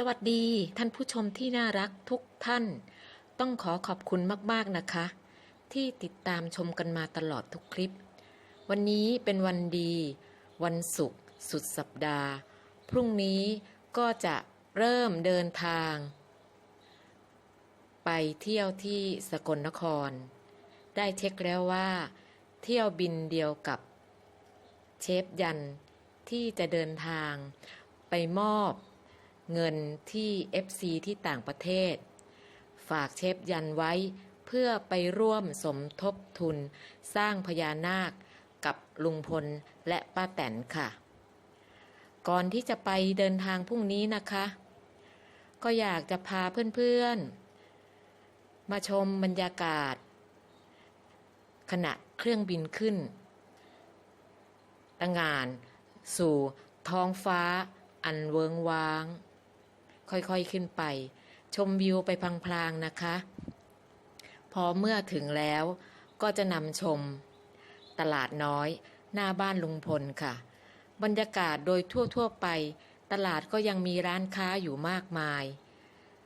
สวัสดีท่านผู้ชมที่น่ารักทุกท่าน ต้องขอขอบคุณมาก ๆ นะคะ ที่ติดตามชมกันมาตลอดทุกคลิป วันนี้เป็นวันดี วันศุกร์สุดสัปดาห์ พรุ่งนี้ก็จะเริ่มเดินทาง ไปเที่ยวที่สกลนคร ได้เช็คแล้วว่า เที่ยวบินเดียวกับ เชฟยันที่จะเดินทางไปมอบ เงินที่ FC ที่ต่างประเทศ ฝากเชฟยันไว้เพื่อไปร่วมสมทบทุน สร้างพญานาคกับลุงพลและป้าแตนค่ะ ก่อนที่จะไปเดินทางพรุ่งนี้นะคะ ก็อยากจะพาเพื่อนๆ มาชมบรรยากาศ ขณะเครื่องบินขึ้นตั้งงาน สู่ท้องฟ้าอันเวิงว้าง ค่อยๆขึ้นไป ชมวิวไปพลางๆนะคะ พอเมื่อถึงแล้วก็จะนำชม ตลาดน้อยหน้าบ้านลุงพลค่ะ บรรยากาศโดยทั่วๆไป ตลาดก็ยังมีร้านค้าอยู่มากมาย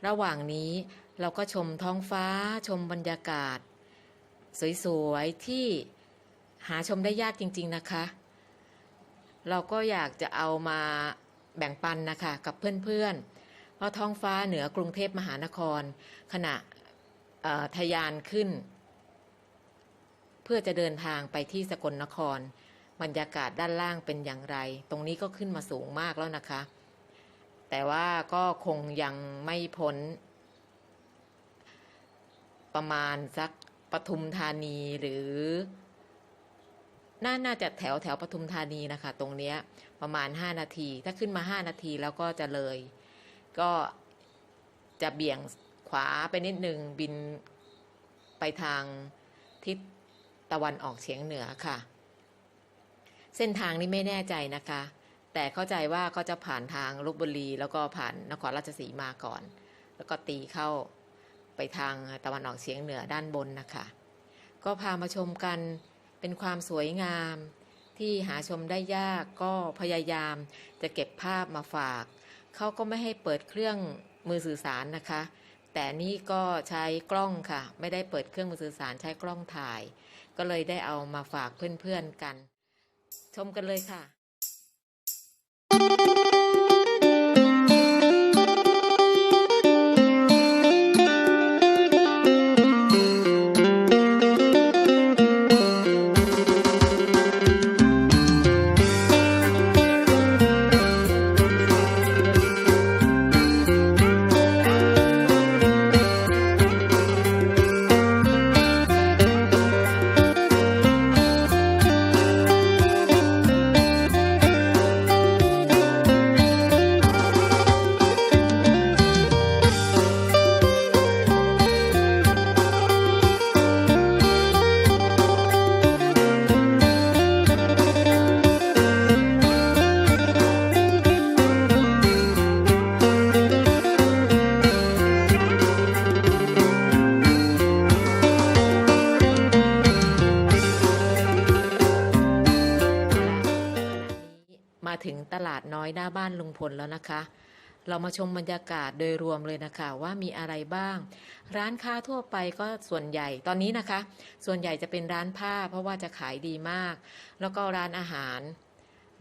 ระหว่างนี้เราก็ชมท้องฟ้าชมบรรยากาศ สวยๆที่หาชมได้ยากจริง ๆนะคะ เราก็อยากจะเอามาแบ่งปันนะคะกับเพื่อนๆ พราะท้องฟ้าเหนือกรุงเทพมหานคร ขณะทะยานขึ้น เพื่อจะเดินทางไปที่สกลนคร บรรยากาศด้านล่างเป็นอย่างไร ตรงนี้ก็ขึ้นมาสูงมากแล้วนะคะ แต่ว่าก็คงยังไม่พ้น ประมาณสักปทุมธานีหรือ น่าน่าจะแถวแถวปทุมธานีนะคะ ตรงเนี้ยประมาณ 5 นาที ถ้าขึ้นมา 5 นาทีแล้วก็จะเลย ก็จะเบี่ยงขวาไปนิดนึงบินไปทางทิศตะวันออกเฉียงเหนือค่ะ เส้นทางนี้ไม่แน่ใจนะคะ แต่เข้าใจว่าก็จะผ่านทางลบบุรี แล้วก็ผ่านนครราชสีมาก่อน แล้วก็ตีเข้าไปทางตะวันออกเฉียงเหนือด้านบนนะคะ ก็พามาชมกันเป็นความสวยงามที่หาชมได้ยากก็พยายามจะเก็บภาพมาฝาก เขาก็ไม่ให้เปิดเครื่องมือสื่อสารนะคะ แต่นี่ก็ใช้กล้องค่ะ ไม่ได้เปิดเครื่องมือสื่อสารใช้กล้องถ่าย ก็เลยได้เอามาฝากเพื่อนๆกัน ชมกันเลยค่ะ หน้าบ้านลุงพลแล้วนะคะ เรามาชมบรรยากาศโดยรวมเลยนะคะ ว่ามีอะไรบ้าง ร้านค้าทั่วไปก็ส่วนใหญ่ตอนนี้นะคะ ส่วนใหญ่จะเป็นร้านผ้าเพราะว่าจะขายดีมาก แล้วก็ร้านอาหาร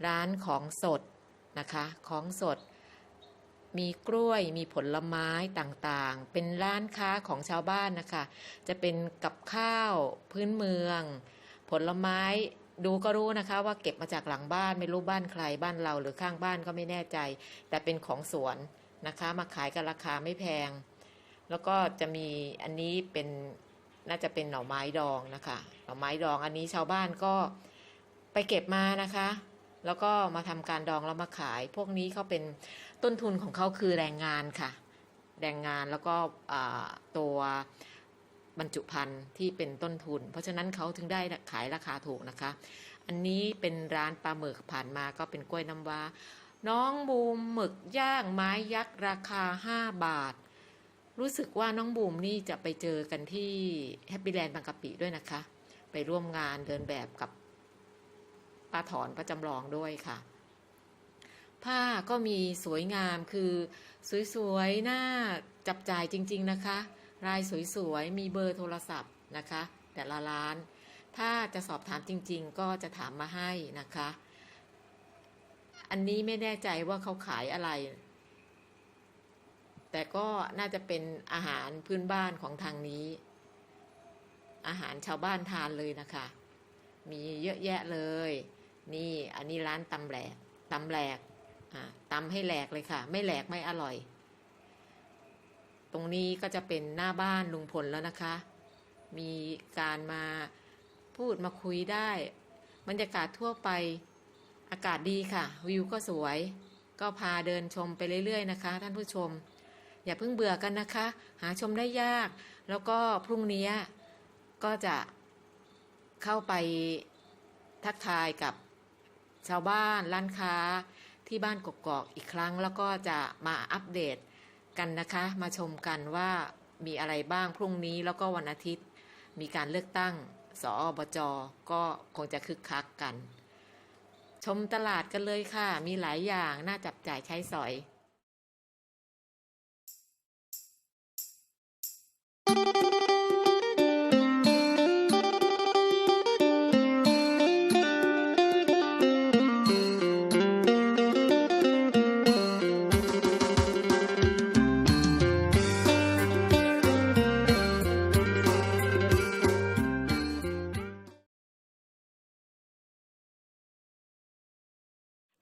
ร้านของสดนะคะ ของสด มีกล้วยมีผลไม้ต่างๆ เป็นร้านค้าของชาวบ้านนะคะ จะเป็นกับข้าวพื้นเมือง ผลไม้ ดูก็รู้นะคะ ว่าเก็บมาจากหลังบ้านไม่รู้บ้านใครบ้านเราหรือข้างบ้านก็ไม่แน่ใจ แต่เป็นของสวนนะคะ มาขายกันราคาไม่แพง แล้วก็จะมีอันนี้เป็นน่าจะเป็นหน่อไม้ดองนะคะ หน่อไม้ดองอันนี้ชาวบ้านก็ไปเก็บมานะคะ แล้วก็มาทำการดองแล้วมาขาย พวกนี้เขาเป็นต้นทุนของเขาคือแรงงานค่ะ แรงงานแล้วก็ตัว บรรจุภัณฑ์ที่เป็นต้นทุน เพราะฉะนั้นเขาถึงได้ขายราคาถูกนะคะ อันนี้เป็นร้านปลาหมึกผ่านมาก็เป็นกล้วยน้ำว้า น้องบูมหมึกย่างไม้ยักษ์ราคา 5 บาท รู้สึกว่าน้องบูมนี่จะไปเจอกันที่แฮปปี้แลนด์บางกะปิด้วยนะคะ ไปร่วมงานเดินแบบกับป้าถอนป้าจำลองด้วยค่ะ ผ้าก็มีสวยงามคือ สวยๆน่าจับจ่ายจริง ๆนะคะ รายสวยๆ มีเบอร์โทรศัพท์นะคะ แต่ละร้าน ถ้าจะสอบถามจริง ๆ ก็จะถามมาให้นะคะ อันนี้ไม่แน่ใจว่าเขาขายอะไร แต่ก็น่าจะเป็นอาหารพื้นบ้านของทางนี้ อาหารชาวบ้านทานเลยนะคะ มีเยอะแยะเลย นี่อันนี้ร้านตำแหลกตำแหลกอ่าตำให้แหลกเลยค่ะ ไม่แหลกไม่อร่อย ตรงนี้ก็จะเป็นหน้าบ้านลุงพลแล้วนะคะ มีการมาพูดมาคุยได้บรรยากาศทั่วไปอากาศดีค่ะ วิวก็สวย ก็พาเดินชมไปเรื่อยๆนะคะ ท่านผู้ชม อย่าเพิ่งเบื่อกันนะคะ หาชมได้ยาก แล้วก็พรุ่งนี้ก็จะเข้าไปทักทายกับชาวบ้านร้านค้าที่บ้านกกอกอีกครั้ง แล้วก็จะมาอัปเดต กันนะคะ มาชมกันว่ามีอะไรบ้างพรุ่งนี้แล้วก็วันอาทิตย์ มีการเลือกตั้ง สอบจก็คงจะคึกคักกัน ชมตลาดกันเลยค่ะ มีหลายอย่างน่าจับจ่ายใช้สอย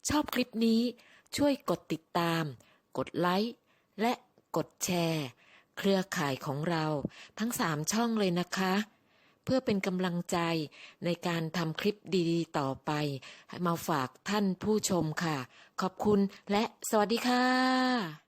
ชอบคลิปนี้ช่วยกดติดตาม กดไลค์และกดแชร์ เครือข่ายของเราทั้ง3ช่องเลยนะคะ เพื่อเป็นกำลังใจในการทำคลิปดีๆ ต่อไป มาฝากท่านผู้ชมค่ะ ขอบคุณและสวัสดีค่ะ